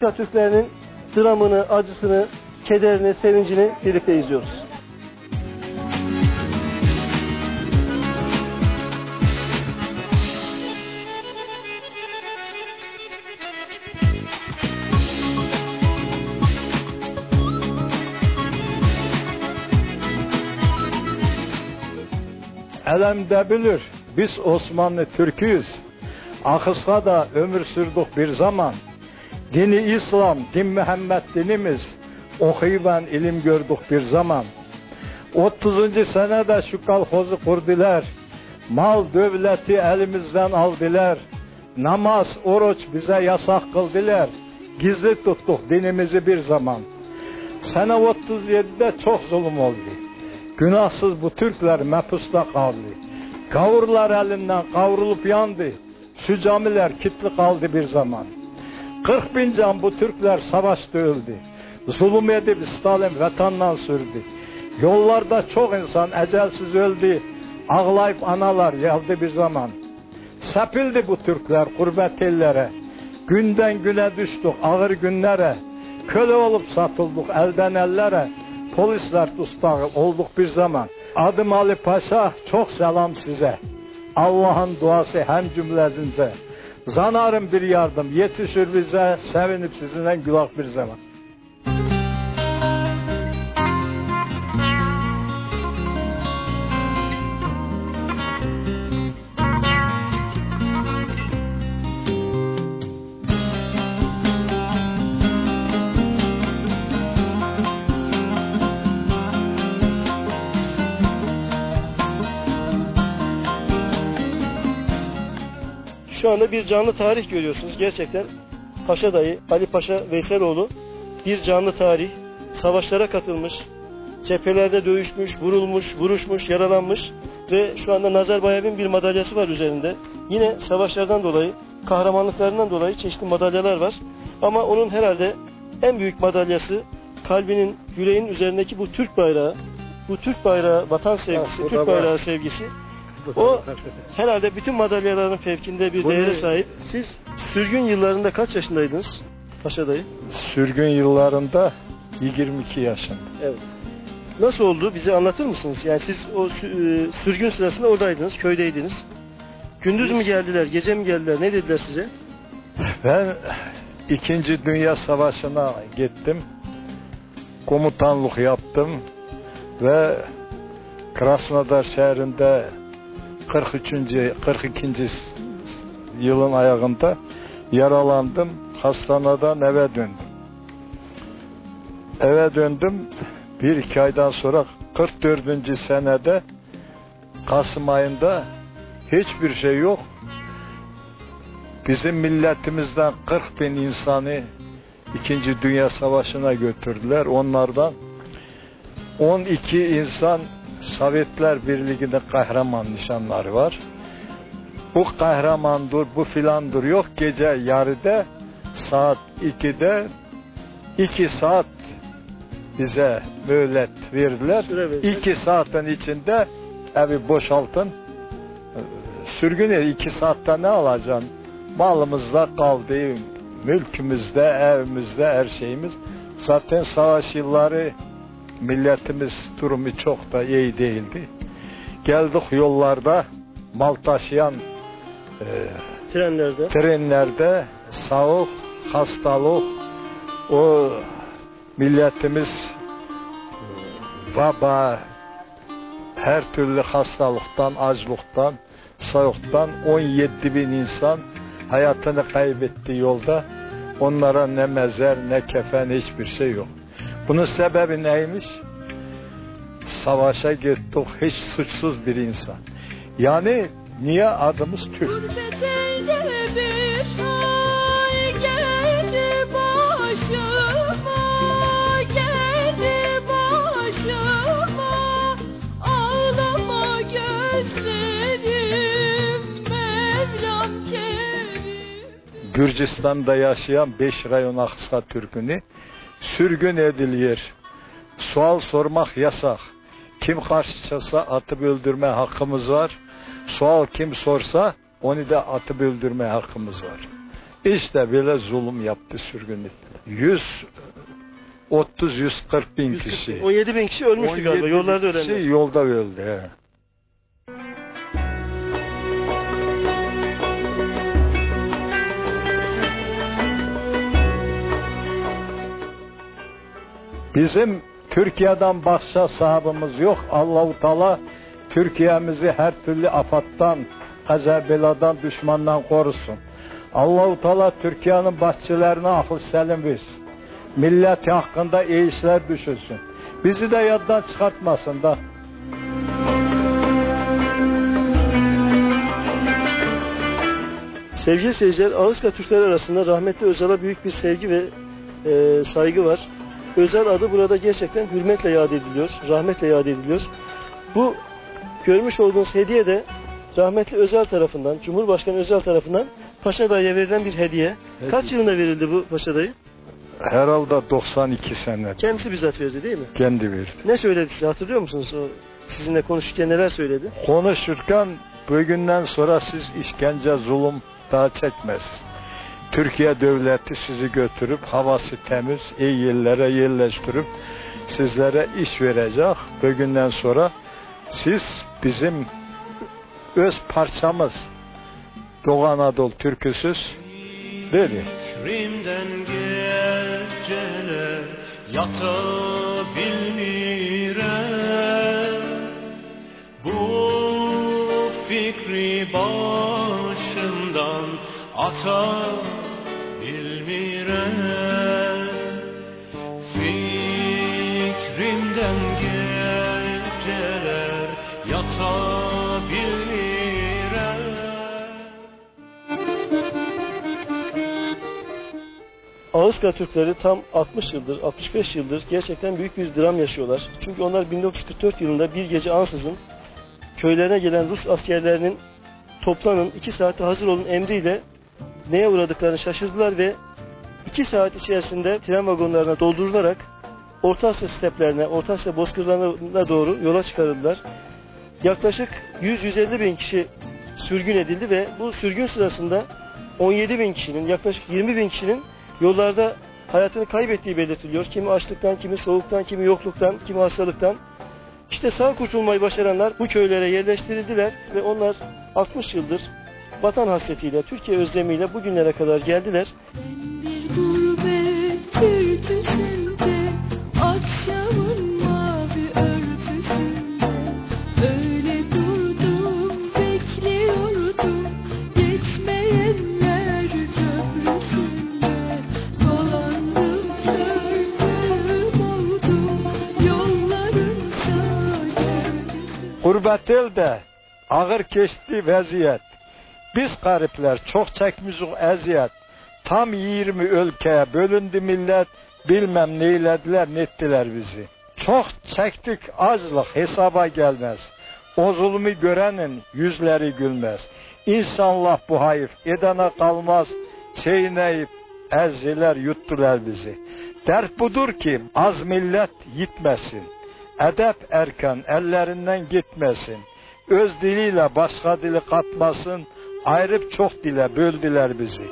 Türklerinin dramını, acısını, kederini, sevincini birlikte izliyoruz. Elemde bilir, biz Osmanlı Türküyüz. Akısla da ömür sürdük bir zaman. Dini İslam, din Muhammed dinimiz. Okuyuban ilim gördük bir zaman. 30. senede şu kalkozu kurdular. Mal devleti elimizden aldılar. Namaz, oruç bize yasak kıldılar. Gizli tuttuk dinimizi bir zaman. Sene 37'de çok zulüm oldu. Günahsız bu Türkler mepusta kaldı. Kavurlar elinden kavrulup yandı. Şu camiler kitli kaldı bir zaman. 40 bin can bu Türkler savaşta öldü. Zulüm edip Stalin vatandan sürdü. Yollarda çok insan ecelsiz öldü. Ağlayıp analar yaldı bir zaman. Sepildi bu Türkler gurbet ellere. Günden güne düştük ağır günlere. Köle olup satıldık elden ellere. Polisler tustağı olduk bir zaman. Adım Ali Paşa çok selam size. Allah'ın duası hem cümlezinize. Zanarım bir yardım yetişir bize. Sevinip sizinle gülak bir zaman. Şu anda bir canlı tarih görüyorsunuz. Gerçekten Paşa dayı Ali Paşa Veyseloğlu bir canlı tarih. Savaşlara katılmış, cephelerde dövüşmüş, vurulmuş, vuruşmuş, yaralanmış ve şu anda Nazarbayev'in bir madalyası var üzerinde. Yine savaşlardan dolayı, kahramanlıklarından dolayı çeşitli madalyalar var. Ama onun herhalde en büyük madalyası kalbinin, yüreğinin üzerindeki bu Türk bayrağı. Bu Türk bayrağı, vatan sevgisi, da Türk bayrağı sevgisi. O herhalde bütün madalyaların fevkinde bir Bu değere ne? sahip. Siz sürgün yıllarında kaç yaşındaydınız Paşa dayı? Sürgün yıllarında 22 yaşında. Evet. Nasıl oldu? Bize anlatır mısınız? Yani siz o sü- e, sürgün sırasında oradaydınız, köydeydiniz. Gündüz mü geldiler, gece mi geldiler? Ne dediler size? Ben İkinci Dünya Savaşı'na gittim. Komutanlık yaptım ve Krasnodar şehrinde 43. 42. yılın ayağında yaralandım. Hastaneden eve döndüm. Eve döndüm. Bir iki aydan sonra 44. senede Kasım ayında hiçbir şey yok. Bizim milletimizden 40 bin insanı İkinci Dünya Savaşı'na götürdüler. Onlardan 12 insan Sovyetler Birliği'nde kahraman nişanları var. Bu kahramandır, bu filandır yok. Gece yarıda saat 2'de 2 saat bize mühlet verdiler. 2 saatin içinde evi boşaltın. Sürgün yeri 2 saatte ne alacaksın? Malımızda kaldı, mülkümüzde, evimizde, her şeyimiz. Zaten savaş yılları milletimiz durumu çok da iyi değildi. Geldik yollarda mal taşıyan e, Trenlerde. trenlerde soğuk, hastalık, o milletimiz e, baba her türlü hastalıktan, açlıktan, soğuktan 17 bin insan hayatını kaybetti yolda. Onlara ne mezar ne kefen hiçbir şey yok. Bunun sebebi neymiş? Savaşa gittik hiç suçsuz bir insan. Yani niye adımız Türk? Gürcistan'da yaşayan beş rayon Aksa Türk'ünü sürgün ediliyor. Sual sormak yasak. Kim karşı çıksa atıp öldürme hakkımız var. Sual kim sorsa onu da atıp öldürme hakkımız var. İşte böyle zulüm yaptı sürgün ettiler. 130-140 bin 140 kişi. 17 bin kişi ölmüştü galiba. 17 Yollarda kişi ölenler. yolda öldü. He. Bizim Türkiye'den başka sahabımız yok. Allahu Teala Türkiye'mizi her türlü afattan, kaza beladan, düşmandan korusun. Allahu Teala Türkiye'nin bahçelerine akıl selim versin. Milleti hakkında iyi işler düşünsün. Bizi de yaddan çıkartmasın da. Sevgili seyirciler, Ağızka Türkleri arasında rahmetli Özal'a büyük bir sevgi ve e, saygı var. Özal adı burada gerçekten hürmetle yad ediliyor, rahmetle yad ediliyor. Bu görmüş olduğunuz hediye de rahmetli Özal tarafından, Cumhurbaşkanı Özal tarafından Paşa Dayı'ya verilen bir hediye. Kaç Hediye. yılında verildi bu Paşa Dayı? Herhalde 92 sene Kendisi bizzat verdi değil mi? kendi verdi. Ne söyledi size hatırlıyor musunuz? O sizinle konuşurken neler söyledi? Konuşurken bugünden sonra siz işkence, zulüm daha çekmez. Türkiye devleti sizi götürüp havası temiz, iyi yerlere yerleştirip sizlere iş verecek. Bugünden sonra siz bizim öz parçamız Doğu Anadolu türküsüz dedi. Fikrimden geceler yatabilmirem Bu fikri başımdan Ağızka Türkleri tam 60 yıldır, 65 yıldır gerçekten büyük bir dram yaşıyorlar. Çünkü onlar 1944 yılında bir gece ansızın köylerine gelen Rus askerlerinin toplanın 2 saate hazır olun emriyle neye uğradıklarını şaşırdılar ve 2 saat içerisinde tren vagonlarına doldurularak Orta Asya steplerine, Orta Asya bozkırlarına doğru yola çıkarıldılar. Yaklaşık 100-150 bin kişi sürgün edildi ve bu sürgün sırasında 17 bin kişinin, yaklaşık 20 bin kişinin yollarda hayatını kaybettiği belirtiliyor. Kimi açlıktan, kimi soğuktan, kimi yokluktan, kimi hastalıktan. İşte sağ kurtulmayı başaranlar bu köylere yerleştirildiler ve onlar 60 yıldır vatan hasretiyle, Türkiye özlemiyle bugünlere kadar geldiler. qürbət eldə ağır keçdi vəziyyət. Biz qariblər çox çəkmişik əziyyət. Tam 20 ölkəyə bölündü millət, bilməm nə elədilər, netdilər bizi. Çox çəkdik aclıq hesaba gəlməz. O zulmü görənin yüzləri gülməz. İnsanlar bu hayif edana qalmaz, çeynəyib əzzilər yutdular bizi. Dərd budur ki, az millət yitməsin. Edep erken ellerinden gitmesin. Öz diliyle başka dili katmasın. Ayrıp çok dile böldüler bizi.